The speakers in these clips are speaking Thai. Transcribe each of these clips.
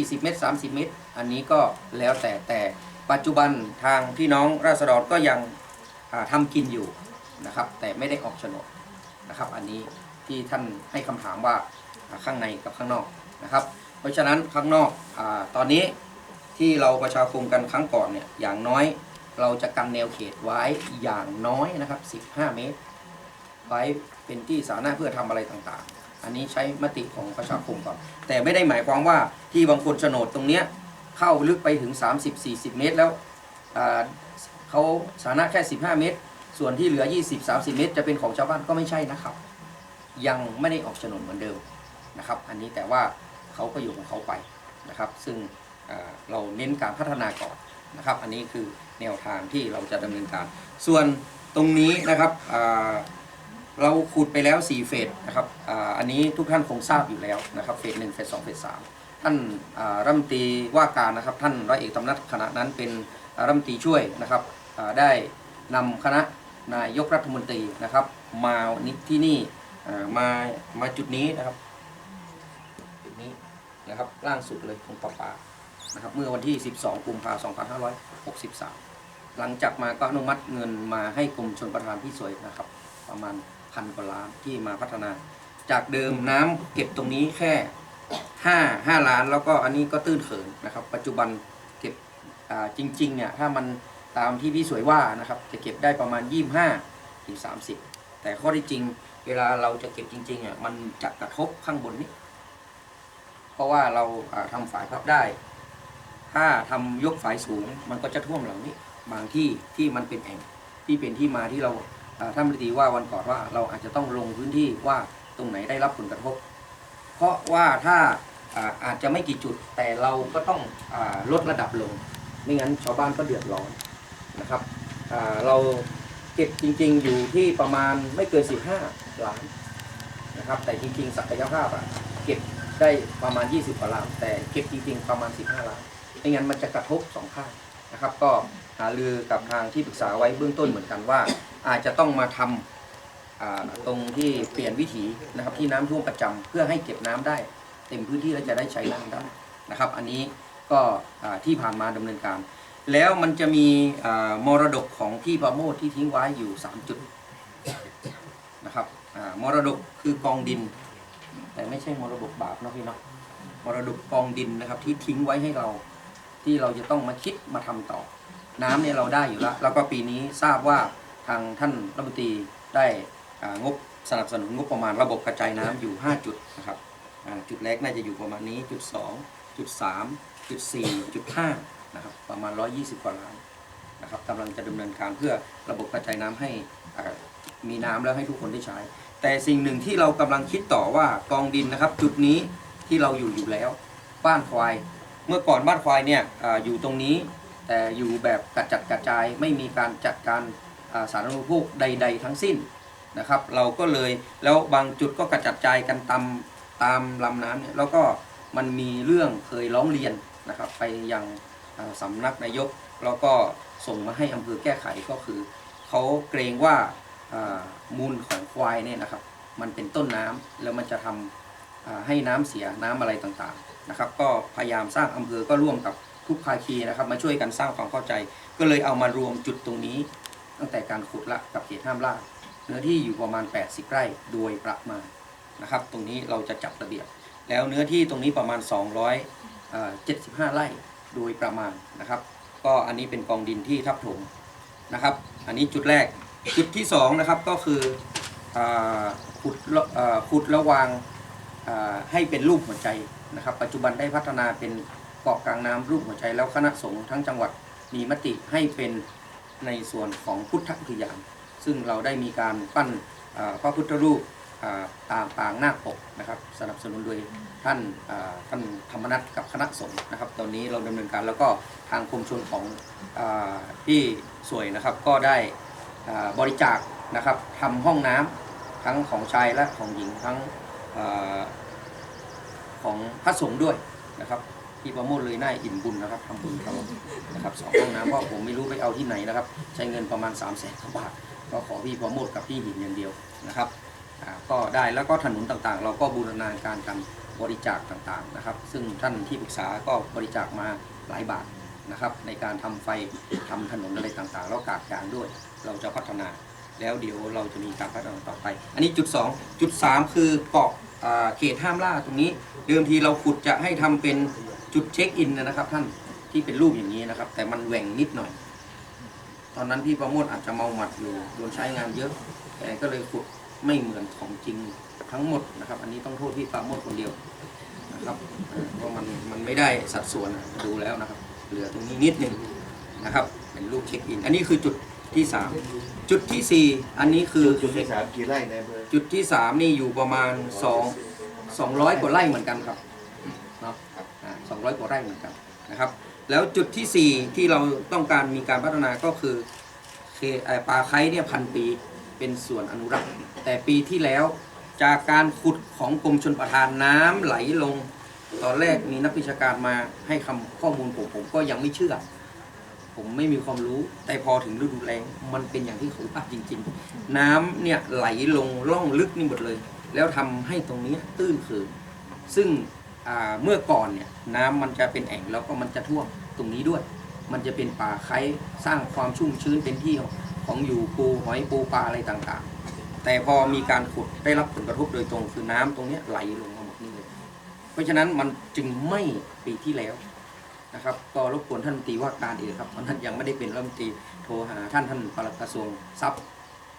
40 เมตร 30 เมตร อันนี้ก็แล้วแต่แต่ปัจจุบันทางพี่น้องราษฎรก็ยังอ่าทำกินอยู่นะครับ แต่ไม่ได้ออกโฉนดนะครับ อันนี้ที่ท่านให้คำถามว่าข้างในกับข้างนอกนะครับ เพราะฉะนั้นข้างนอกอตอนนี้ที่เราประชาคมกันครั้งก่อนเนี่ยอย่างน้อยเราจะกันแนวเขตไว้อย่างน้อยนะครับ 15 เมตร ไว้เป็นที่สาธารณะเพื่อทำอะไรต่างๆ อันนี้ใช้มติของประชาคมก่อน แต่ไม่ได้หมายความว่าที่บางคนโฉนดตรงเนี้ยเข้าลึกไปถึง 30-40 เมตรแล้วเขาสาธาระแค่ 15 เมตร ส่วนที่เหลือ 20-30 เมตร จะเป็นของชาวบ้านก็ไม่ใช่นะครับ ยังไม่ได้ออกโฉนดเหมือนเดิมนะครับ อันนี้แต่ว่าเขาก็อยู่ของเขาไปนะครับ ซึ่งเราเน้นการพัฒนาก่อนนะครับ อันนี้คือแนวทางที่เราจะดำเนินการ ส่วนตรงนี้นะครับ เราขุดไปแล้ว 4 เฟสนะครับออันนี้ทุกท่านคงทราบอยู่แล้วนะครับเฟสหนึ่งเฟสสองเฟสสามท่านรัฐมนตรีว่าการนะครับ ท่านร้อยเอกธรรมนัฐขณะนั้นเป็นรัฐมนตรีช่วยนะครับได้นำคณะนายกรัฐมนตรีนะครับ มานิที่นี่มามาจุดนี้นะครับจุดนี้นะครับล่างสุดเลยของปะปานะครับเมื่อวันที่ 12 กุมภาพันธ์2563 หลังจากมาก็อนุมัติเงินมาให้กรมชนประทานที่สวยนะครับ ประมาณ พันกว่าล้านที่มาพัฒนา จากเดิมน้ำเก็บตรงนี้แค่ห้าห้าล้านแล้วก็อันนี้ก็ตื้นเขินนะครับ ปัจจุบันเก็บจริงๆเนี่ยถ้ามันตามที่พี่สวยว่านะครับ จะเก็บได้ประมาณ 25ถึง30 แต่ข้อที่จริง เวลาเราจะเก็บจริงๆอะมันจะกระทบข้างบนนี้ เพราะว่าเราอ่าทำฝายพับได้ ถ้าทำยกฝายสูงมันก็จะท่วมเหล่านี้ บางที่ที่มันเป็นแอ่งที่เป็นที่มาที่เรา ท่านรัฐมนตรีว่าวันก่อนว่าเราอาจจะต้องลงพื้นที่ว่าตรงไหนได้รับผลกระทบ เพราะว่าถ้าอาอาจจะไม่กี่จุดแต่เราก็ต้องอลดระดับลง ไม่งั้นชาวบ้านก็เดือดร้อนนะครับเราเก็บจริงๆอยู่ที่ประมาณไม่เกิน 15 ล้านนะครับ แต่จริงๆศักยภาพอะเก็บได้ประมาณ 20กว่าล้านแต่เก็บจริงๆประมาณ 15 ล้านไม่งั้นมันจะกระทบสองข้างนะครับ ก็หารือกับทางที่ปรึกษาไว้เบื้องต้นเหมือนกันว่า อาจจะต้องมาทำอ่าตรงที่เปลี่ยนวิถีนะครับที่น้ำท่วมประจำเพื่อให้เก็บน้ำได้ เต็มพื้นที่และจะได้ใช้น้ำได้นะครับ อันนี้ก็ที่ผ่านมาดำเนินการ แล้วมันจะมีมรดกของพี่ประโมทที่ทิ้งไว้อยู่ 3 จุดนะครับมรดกคือกองดิน แต่ไม่ใช่มรดกบาปนะพี่เนาะมรดกกองดินนะครับที่ทิ้งไว้ให้เราที่เราจะต้องมาคิดมาทำต่อ น้ำเนี่ยเราได้อยู่แล้วแล้วก็ปีนี้ทราบว่า ทางท่านรัฐมนตรีได้งบสนับสนุนงบประมาณระบบกระจายน้ำอยู่ 5 จุดนะครับจุดแรกน่าจะอยู่ประมาณนี้จุด 2 จุด 3 จุด 4 จุด 5 นะครับประมาณ 120 กว่าล้านนะครับกำลังจะดำเนินการเพื่อระบบกระจายน้ำให้มีน้ำแล้วให้ทุกคนได้ใช้ แต่สิ่งหนึ่งที่เรากำลังคิดต่อว่ากองดินนะครับ จุดนี้ที่เราอยู่อยู่แล้ว บ้านควาย เมื่อก่อนบ้านควายเนี่ยออยู่ตรงนี้แต่อยู่แบบกระจัดกระจายไม่มีการจัดการ สาธารณูปโภคใด ๆ ทั้งสิ้นนะครับ เราก็เลยแล้วบางจุดก็กระจัดจายกันตามตามลำน้ำเนี่ยแล้วก็มันมีเรื่องเคยร้องเรียนนะครับ ไปยังสำนักนายกแล้วก็ส่งมาให้อำเภอแก้ไขก็คือเขาเกรงว่ามูลของควายเนี่ยนะครับ มันเป็นต้นน้ำแล้วมันจะทำอ่าให้น้ำเสียน้ำอะไรต่างๆนะครับ ก็พยายามสร้างอำเภอก็ร่วมกับทุกภาคีนะครับ มาช่วยกันสร้างความเข้าใจ ก็เลยเอามารวมจุดตรงนี้ ตั้งแต่การขุดละกับเขตห้ามล่าเนื้อที่อยู่ประมาณ 80 ไร่โดยประมาณนะครับ ตรงนี้เราจะจัดระเบียบ แล้วเนื้อที่ตรงนี้ประมาณ 275 ไร่โดยประมาณนะครับ ก็อันนี้เป็นกองดินที่ทับถมนะครับ อันนี้จุดแรกจุดที่สองนะครับก็คือขุดละขุดระวางให้เป็นรูปหัวใจนะครับ ปัจจุบันได้พัฒนาเป็นเกาะกลางน้ำรูปหัวใจแล้วคณะสงฆ์ทั้งจังหวัดมีมติให้เป็น ในส่วนของพุทธอุทยาน ซึ่งเราได้มีการปั้นพระพุทธรูปอ่าตามปางนาคปกนะครับ สนับสนุนโดยท่านท่านธรรมนัฐกับคณะสงฆ์นะครับ ตอนนี้เราดำเนินการแล้วก็ทางกรมชลของอที่สวยนะครับก็ได้บริจาคนะครับทำห้องน้ำทั้งของชายและของหญิงทั้งอของพระสงฆ์ด้วยนะครับ พี่ประโมทเลยน่าอิ่มบุญนะครับทำบุญครับนะครับสองห้องน้ำเพราะผมไม่รู้ไปเอาที่ไหนนะครับ ใช้เงินประมาณ3ามแสนกว่าบาทก็ขอพี่ประโมทกับพี่หินอย่างเดียวนะครับก็ได้แล้วก็ถนนต่างๆ เราก็บูรณาการกันบริจาคต่างๆนะครับ ซึ่งท่านที่ปรึกษาก็บริจาคมาหลายบาทนะครับในการทำไฟทำถนนอะไรต่างๆ แล้วกากยางด้วย เราจะพัฒนาแล้วเดี๋ยวเราจะมีการพัฒนาต่อไป อันนี้จุด 2 จุด 3 คือเกาะอ่าเขตห้ามล่าตรงนี้ เดิมทีเราขุดจะให้ทำเป็น จุดเช็คอินนะครับ ท่านที่เป็นรูปอย่างนี้นะครับ แต่มันแหว่งนิดหน่อย ตอนนั้นพี่ประโมทอาจจะเมาหมัดอยู่โดนใช้งานเยอะแกก็เลยขุดไม่เหมือนของจริงทั้งหมดนะครับ อันนี้ต้องโทษพี่ประโมทคนเดียวนะครับเออเพราะมันมันไม่ได้สัดส่วนดูแล้วนะครับ เหลือตรงนี้นิดหนึ่งนะครับ เป็นรูปเช็คอิน อันนี้คือจุดที่สามจุดที่สี่อันนี้คือจุดที่สามกี่ไร่ในอำเบอร์จุดที่สามนี่อยู่ประมาณสองสองร้อยกว่าไร่เหมือนกันครับ 200 กว่าไร่เหมือนกันนะครับ แล้วจุดที่ 4 ที่เราต้องการมีการพัฒนาก็คือปลาไคเนี่ยพันปีเป็นส่วนอนุรักษ์ แต่ปีที่แล้วจากการขุดของกรมชนประทานน้ำไหลลง ตอนแรกมีนักวิชาการมาให้คำข้อมูลผมผมก็ยังไม่เชื่อ ผมไม่มีความรู้ แต่พอถึงฤดูแรงมันเป็นอย่างที่เขาพูดจริง ๆ น้ำเนี่ยไหลลงล่องลึกนี่หมดเลย แล้วทำให้ตรงนี้ตื้นเขินซึ่ง เมื่อก่อนเนี่ยน้ำมันจะเป็นแอ่งแล้วก็มันจะท่วมตรงนี้ด้วย มันจะเป็นป่าไคร้สร้างความชุ่มชื้นเป็นที่ของอยู่ปูหอยปูปลาอะไรต่างๆ แต่พอมีการขุดได้รับผลกระทบโดยตรงคือน้ำตรงนี้ไหลลงมาหมดนี่เลยเพราะฉะนั้นมันจึงไม่ปีที่แล้วนะครับก็รบกวนท่านรัฐมนตรีว่าการอีกครับตอนนั้นยังไม่ได้เป็นรัฐมนตรีโทรหาท่านท่านปลัดกระทรวงทรัพย์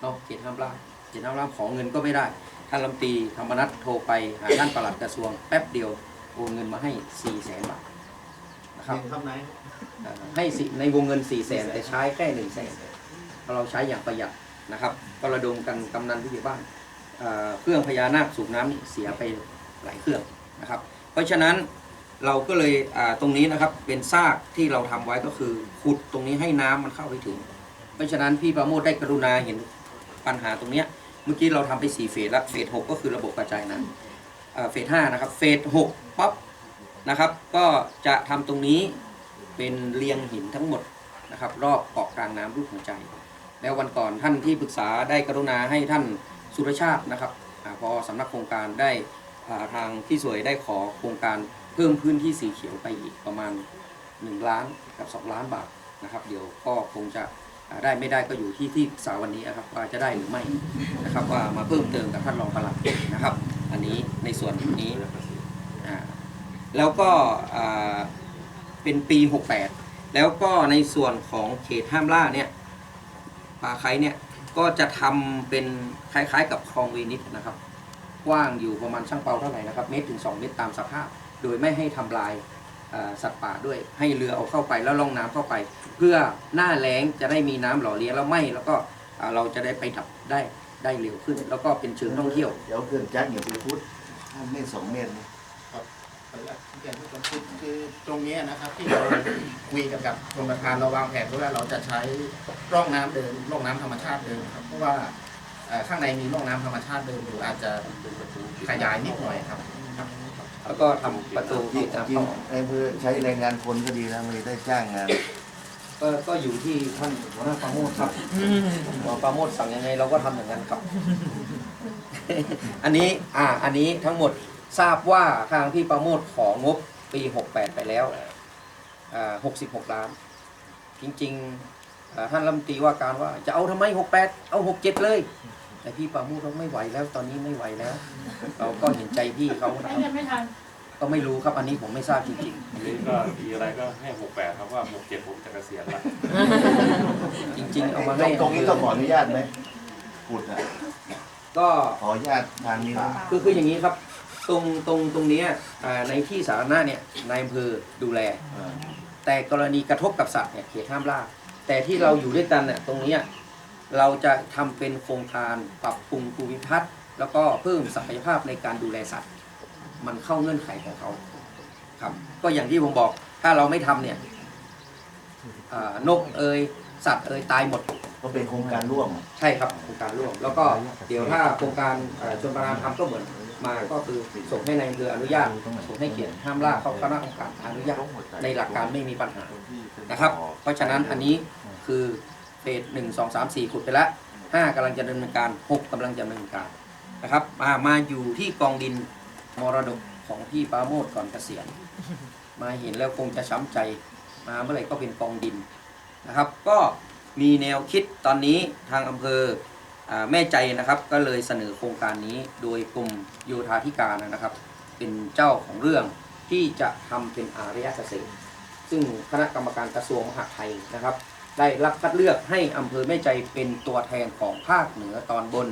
เนาะเขตห้ามล่าเขตห้ามล่าขอเงินก็ไม่ได้ ท่านรัฐมนตรีธรรมนัฐโทรไปหาท่านปลัดกระทรวงแป๊บเดียว โอนเงินมาให้4ี่แสนบาทนะครับทำไหนเอ่อให้สิในวงเงิน4ี่แสนแต่ใช้แค่หนึ่งแสนเพราะเราใช้อย่างประหยัดนะครับก็ระดมกันกำนันผู้ใหญ่บ้านเอ่อเครื่องพญานาคสูบน้ำนี่เสียไปหลายเครื่องนะครับ เพราะฉะนั้นเราก็เลยอ่าตรงนี้นะครับเป็นซากที่เราทำไว้ก็คือขุดตรงนี้ให้น้ำมันเข้าไปถึง เพราะฉะนั้นพี่ประโมทได้กรุณาเห็นปัญหาตรงเนี้ยเมื่อกี้เราทำไปสี่เฟสแล้วเฟสหกก็คือระบบกระจายน้ำ เฟสห้านะครับ เฟสหกปั๊บนะครับ ก็จะทำตรงนี้เป็นเรียงหินทั้งหมดนะครับ รอบเกาะกลางน้ำรูปหัวใจ แล้ววันก่อนท่านที่ปรึกษาได้กรุณาให้ท่านสุรชาตินะครับอพอสำนักโครงการได้อ่าทางที่สวยได้ขอโครงการเพิ่มพื้นที่สีเขียวไปอีกประมาณ 1 ล้านกับ 2 ล้านบาทนะครับ เดี๋ยวก็คงจะได้ไม่ได้ก็อยู่ที่ที่ปรึกษาวันนี้นะครับว่าจะได้หรือไม่นะครับว่ามาเพิ่มเติมกับท่านรองปลัดนะครับ อันนี้ในส่วนนี้แล้วก็เป็นปี 68 แล้วก็ในส่วนของเขตห้ามล่าเนี่ยปลาไคร้เนี่ยก็จะทำเป็นคล้ายๆ กับคลองเวนิสนะครับ กว้างอยู่ประมาณช่างเปาเท่าไหร่นะครับเมตรถึง 2 เมตรตามสภาพ โดยไม่ให้ทำลายสัตว์ป่าด้วย ให้เรือเอาเข้าไปแล้วล่องน้ำเข้าไป เพื่อหน้าแล้งจะได้มีน้ำหล่อเลี้ยงแล้วไม่แล้วก็เราจะได้ไปดับได้ ได้เร็วขึ้น แล้วก็เป็นเชิงท่องเที่ยว เดี๋ยวเครื่องจักรอย่าไปพุทธห้าเมตรสองเมตรนะอย่างที่ผมพูดคือตรงเนี้ยนะครับที่เราคุยกันกับกรมประธานเราวางแผนไว้ว่าเราจะใช้ร่องน้ำเดิมร่องน้ำธรรมชาติเดิมครับเพราะว่าเอ่อข้างในมีร่องน้ำธรรมชาติเดิมอยู่อาจจะขยายนิดหน่อยครับครับแล้วก็ทำประตูจริปิงดน้ำจริงเข้าออกในอำเภอใช้แรงงานคนก็ดีนะไม่ได้จ้างงาน ก็ก็อยู่ที่ท่านหัวหน้าปราโมทครับหัวปราโมทสั่งยังไงเราก็ทำอย่างนั้นครับ อันนี้อ่าอันนี้ทั้งหมดทราบว่าทางพี่ประโมทของงบปี68ไปแล้วอ่า66 ล้าน จริงๆอ่าท่านรัฐมนตรีว่าการว่าจะเอาทำไม 68 เอา 67 เลย แต่พี่ประโมทเราไม่ไหวแล้วตอนนี้ไม่ไหวแล้ว เราก็เห็นใจพี่เขานะใช้ครับ เงินไม่ทัน ก็ไม่รู้ครับอันนี้ผมไม่ทราบจริงอันนี้ก็มีอะไรก็ให้หกแปดครับว่าหกเจ็ดผมจะเกษียณละๆ จริง ๆ เอามาให้ตรงนี้ต้องขออนุญาตไหมขุดอะก็ขออนุญาตทางนี้นะคือคืออย่างนี้ครับ ตรงตรงตรงเนี้ยอ่าในที่สาธารณะเนี่ยนายอำเภอดูแล เออแต่กรณีกระทบกับสัตว์เนี่ยเขตห้ามล่า แต่ที่เราอยู่ด้วยกันเนี่ยตรงเนี้ยเราจะทำเป็นโครงการปรับปรุงภูมิทัศน์แล้วก็เพิ่มศักยภาพในการดูแลสัตว์ มันเข้าเงื่อนไขของเขาครับ ก็อย่างที่ผมบอกถ้าเราไม่ทำเนี่ยอ่านกเอยสัตว์เอยตายหมดก็เป็นโครงการร่วมใช่ครับโครงการร่วม แล้วก็เดี๋ยวถ้าโครงการเอ่อชนประทานทำก็เหมือนมาก็คือส่งให้ในายอำเภออนุญาตส่งให้เขียนห้ามล่าเข้าคณะกรรมการอนุญาตในหลักการไม่มีปัญหานะครับ เพราะฉะนั้นอันนี้คือเฟสหนึ่งสองสามสี่ขุดไปแล้วห้ากำลังจะดำเนินการหกกำลังจะดำเนินการนะครับมามาอยู่ที่กองดิน มรดกของพี่ปาโมดก่อนเกษียณ มาเห็นแล้วคงจะช้ำใจ มาเมื่อไหร่ก็เป็นกองดินนะครับ ก็มีแนวคิดตอนนี้ทางอำเภออแม่ใจนะครับ ก็เลยเสนอโครงการนี้โดยกรมโยธาธิการนะครับ เป็นเจ้าของเรื่องที่จะทำเป็นอารยเกษตร ซึ่งคณะกรรมการกระทรวงมหาดไทยนะครับ ได้รับคัดเลือกให้อำเภอแม่ใจเป็นตัวแทนของภาคเหนือตอนบน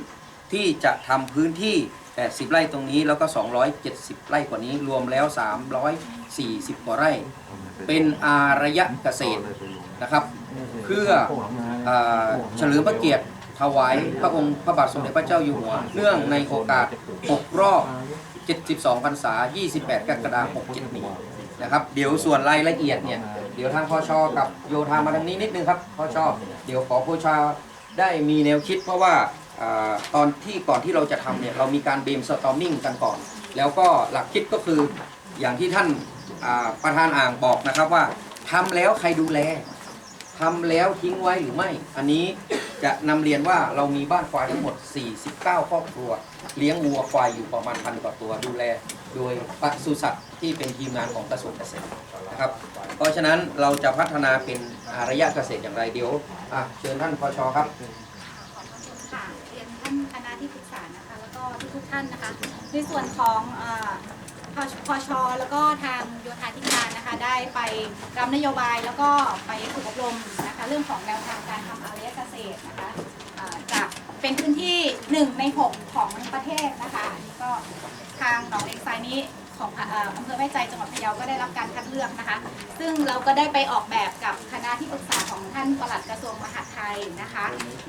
ที่จะทำพื้นที่ 80 ไร่ตรงนี้แล้วก็ 270 ไร่กว่านี้รวมแล้ว 340 กว่าไร่ เป็นอารยะเกษตรนะครับ เพื่ออเฉลิมพระเกียรติถวายพระองค์พระบาทสมเด็จพระเจ้าอยู่หัว เนื่องในโอกาส 6 รอบ 72พรรษา 28 กรกฎาคม67นี้นะครับ เดี๋ยวส่วนรายละเอียดเนี่ย เดี๋ยวทางพชอกับโยธามาทางนี้นิดนึงครับพชอเดี๋ยวขอพชได้มีแนวคิดเพราะว่า ตอนที่ก่อนที่เราจะทำเนี่ยเรามีการเบมสตอมมิ่งกันก่อน แล้วก็หลักคิดก็คืออย่างที่ท่านประธานอ่างบอกนะครับว่าทำแล้วใครดูแลทำแล้วทิ้งไว้หรือไม่ อันนี้จะนำเรียนว่าเรามีบ้านควายทั้งหมด 49 ครอบครัว เลี้ยงวัวควายอยู่ประมาณพันกว่าตัวดูแล โดยปศุสัตว์ที่เป็นทีมงานของกระทรวงเกษตรนะครับ เพราะฉะนั้นเราจะพัฒนาเป็นอารยะเกษตรอย่างไรเดี๋ยวอะเชิญท่านพชครับ ที่ปรึกษานะคะแล้วก็ทุกๆท่านนะคะในส่วนของพอพอพอชแล้วก็ทางโยธาธิการนะคะได้ไปรับนโยบายแล้วก็ไปฝึกอบรมนะคะเรื่องของแนวทางการทำอารยเกษตรนะคะเอ่อจะเป็นพื้นที่หนึ่งในหกของประเทศนะคะอันนี้ก็ทางหนองเล็กไซนี้ ของอำเภอแม่ใจจังหวัดพะเยาก็ได้รับการคัดเลือกนะคะ ซึ่งเราก็ได้ไปออกแบบกับคณะที่ปรึกษาของท่านปลัดกระทรวงมหาดไทยนะคะ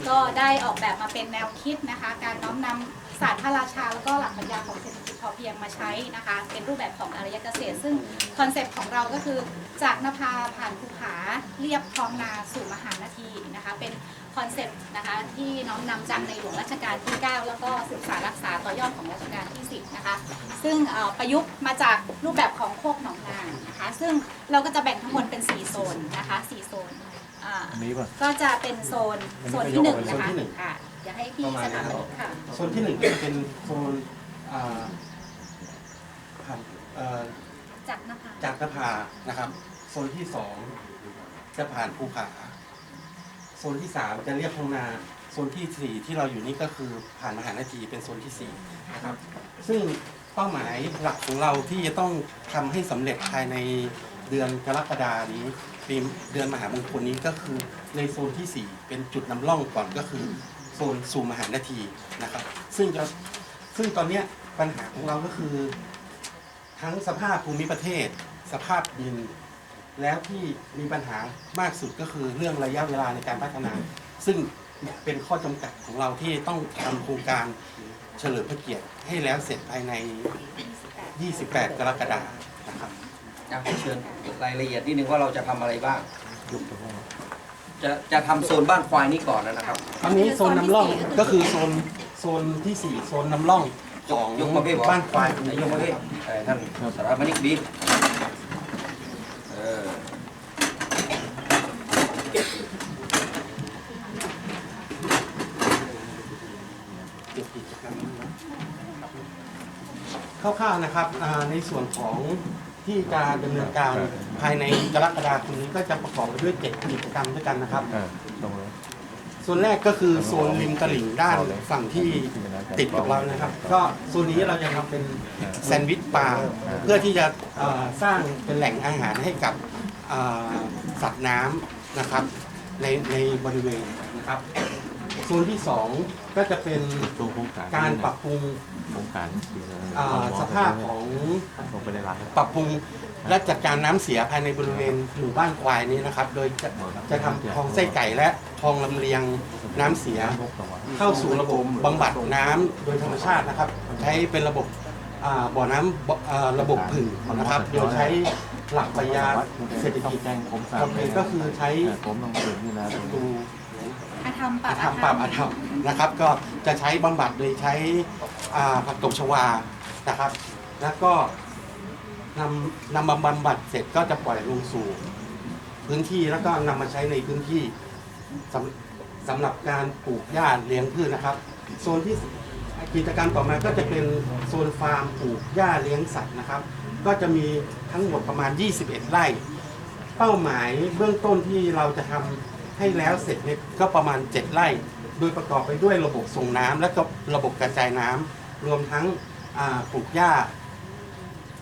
ก็ได้ออกแบบมาเป็นแนวคิดนะคะ การน้อมนำศาสตร์พระราชา แล้วก็หลักปรัชญาของเศรษฐกิจพอเพียงมาใช้นะคะ เป็นรูปแบบของอารยเกษตร ซึ่งคอนเซปต์ของเราก็คือจากนภาผ่านภูผาเรียบคลองนาสู่มหานาทีนะคะ เป็น คอนเซปต์นะคะที่น้อมนำจากในหลวงรัชกาลที่ 9 แล้วก็ศึกษารักษาต่อยอดของรัชกาลที่ 10 นะคะ ซึ่งเอ่อประยุกต์มาจากรูปแบบของโคกหนองนานะคะ ซึ่งเราก็จะแบ่งทั้งหมดเป็น 4 โซนนะคะ 4 โซนอ่าก็จะเป็นโซนโซนที่หนึ่งนะคะค่ะอยากให้พี่สถาปนิกค่ะโซนที่หนึ่งก็จะเป็นโซนอ่าผ่านเอ่อจากนภาจากนภานะครับ โซนที่สองจะผ่านภูผา โซนที่สามจะเรียบทองนาโซนที่สี่ที่เราอยู่นี่ก็คือผ่านมหานาทีเป็นโซนที่สี่นะครับ ซึ่งเป้าหมายหลักของเราที่จะต้องทำให้สำเร็จภายในเดือนกรกฎานี้ปีเดือนมหามงคลนี้ก็คือในโซนที่สี่เป็นจุดนำร่องก่อนก็คือโซนสู่มหานาทีนะครับ ซึ่งจะซึ่งตอนเนี้ยปัญหาของเราก็คือ ทั้งสภาพภูมิประเทศ สภาพดิน แล้วที่มีปัญหามากสุดก็คือเรื่องระยะเวลาในการพัฒนา ซึ่งเป็นข้อจำกัดของเราที่ต้องทำโครงการเฉลิมพระเกียรติให้แล้วเสร็จภายใน 28 กรกฎาคมนะครับอยากให้เชิญรายละเอียดนิดนึงว่าเราจะทำอะไรบ้าง จะจะทำโซนบ้านควายนี้ก่อนนะครับอันนี้โซนน้ำร่องก็คือโซนโซนที่4โซนน้ำร่องของยกประเภทบ้านควายนายกประเภทเอ่อท่านสารวัตรนิกบีเออ คร่าวๆนะครับอ่าในส่วนของที่จะดำเนินการภายในกรกฎาคมนี้ก็จะประกอบไปด้วย7กิจกรรมด้วยกันนะครับส่วนแรกก็คือโซนริมตลิ่งด้านฝั่งที่ติดกับเรานะครับ ก็โซนนี้เราจะทำเป็นแซนด์วิชปลาเพื่อที่จะเอ่อสร้างเป็นแหล่งอาหารให้กับเอ่อสัตว์น้ำนะครับในในบริเวณนะครับ โซนที่สองก็จะเป็นการปรับปรุงโครงการเอ่อสภาพของลงไปในร้านปรับปรุงและจัดการน้ำเสียภายในบริเวณหมู่บ้านควายนี้นะครับ โดยจะจะทำคลองไส้ไก่และคลองลำเลียงน้ำเสีย เข้าสู่ระบบบำบัดน้ำโดยธรรมชาตินะครับ ใช้เป็นระบบอ่าบ่อน้ำบ่อ่าระบบผึ่งนะครับ โดยใช้หลักปรัชญาเศรษฐกิจแจ้งผมจำเป็นก็คือใช้ผมต้องเสริมนี่นะดู อาธรรมปะอาธรรมปราบอาธรรมนะครับ ก็จะใช้บำบัดโดยใช้อ่าผักตบชวานะครับ แล้วก็นำนำมาบำบัดเสร็จก็จะปล่อยลงสู่ พื้นที่แล้วก็นำมาใช้ในพื้นที่สำสำหรับการปลูกหญ้าเลี้ยงพืชนะครับ โซนที่กิจกรรมต่อมาก็จะเป็นโซนฟาร์มปลูกหญ้าเลี้ยงสัตว์นะครับ ก็จะมีทั้งหมดประมาณ 21 ไร่ เป้าหมายเบื้องต้นที่เราจะทำ ให้แล้วเสร็จเนี่ยก็ประมาณ 7 ไร่ โดยประกอบไปด้วยระบบส่งน้ำและก็ระบบกระจายน้ำรวมทั้งอ่าปลูกหญ้า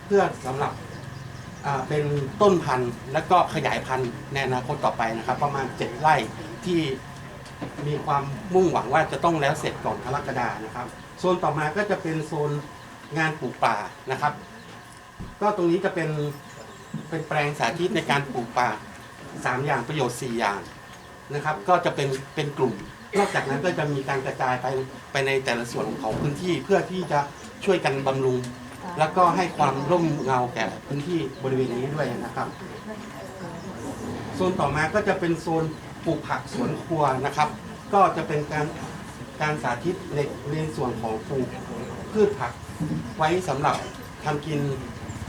เพื่อสำหรับอ่าเป็นต้นพันธุ์ และก็ขยายพันธุ์ในอนาคตต่อไปนะครับ ประมาณ 7 ไร่ที่มีความมุ่งหวังว่าจะต้องแล้วเสร็จก่อนกรกฎานะครับ โซนต่อมาก็จะเป็นโซนงานปลูกป่านะครับ ก็ตรงนี้จะเป็นเป็นแปลงสาธิตในการปลูกป่าสามอย่างประโยชน์สี่อย่าง นะครับ ก็จะเป็นเป็นกลุ่ม นอกจากนั้นก็จะมีการกระจายไปไปในแต่ละส่วนของพื้นที่เพื่อที่จะช่วยกันบำรุง แล้วก็ให้ความร่มเงาแก่พื้นที่บริเวณนี้ด้วยนะครับ โซนต่อมาก็จะเป็นโซนปลูกผักสวนครัวนะครับ ก็จะเป็นการการสาธิตในในส่วนของปลูกพืชผักไว้สำหรับทำกิน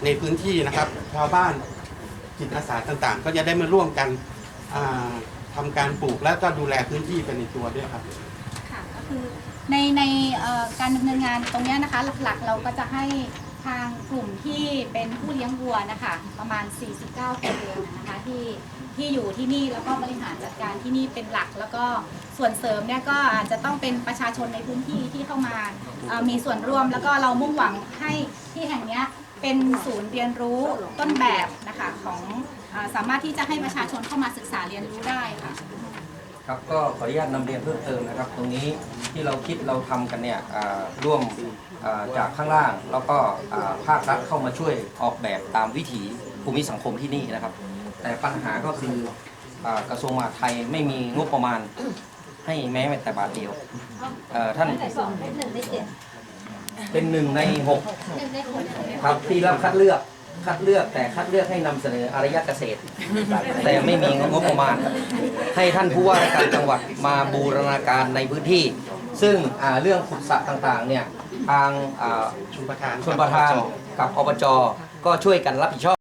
ในพื้นที่นะครับชาวบ้านจิตอาสาต่างๆ ก็จะได้มาร่วมกันอ่า ทำการปลูกและก็ดูแลพื้นที่เป็นในตัวด้วยครับ ค่ะก็คือในในเอ่อการดำเนินงานตรงเนี้ยนะคะ หลักๆ เราก็จะให้ทางกลุ่มที่เป็นผู้เลี้ยงวัวนะคะ ประมาณ 49คนเรือนนะคะที่ที่อยู่ที่นี่แล้วก็บริหารจัดการที่นี่เป็นหลัก แล้วก็ส่วนเสริมเนี่ยก็อาจจะต้องเป็นประชาชนในพื้นที่ที่เข้ามาเอ่อมีส่วนร่วมแล้วก็เรามุ่งหวังให้ที่แห่งเนี้ยเป็นศูนย์เรียนรู้ต้นแบบนะคะของ สามารถที่จะให้ประชาชนเข้ามาศึกษาเรียนรู้ได้ค่ะ ครับก็ขออนุญาตนำเรียนเพิ่มเติมนะครับ ตรงนี้ที่เราคิดเราทำกันเนี่ยอ่าร่วมอ่าจากข้างล่างแล้วก็อ่าภาครัฐเข้ามาช่วยออกแบบตามวิถีภูมิสังคมที่นี่นะครับ แต่ปัญหาก็คืออากระทรวงมหาดไทยไม่มีงบประมาณให้แม้แต่บาทเดียวเอ่อท่านเป็นหนึ่งในหกครับที่รับคัดเลือก คัดเลือกแต่คัดเลือกให้นำเสนออารยเกษตร แต่ไม่มีงบประมาณ ให้ท่านผู้ว่าราชการจังหวัดมาบูรณาการในพื้นที่ ซึ่งอ่าเรื่องขุดสระต่างๆเนี่ยทางอ่าชุมประธาน ชนประธานกับอบจก็ช่วยกันรับผิดชอบ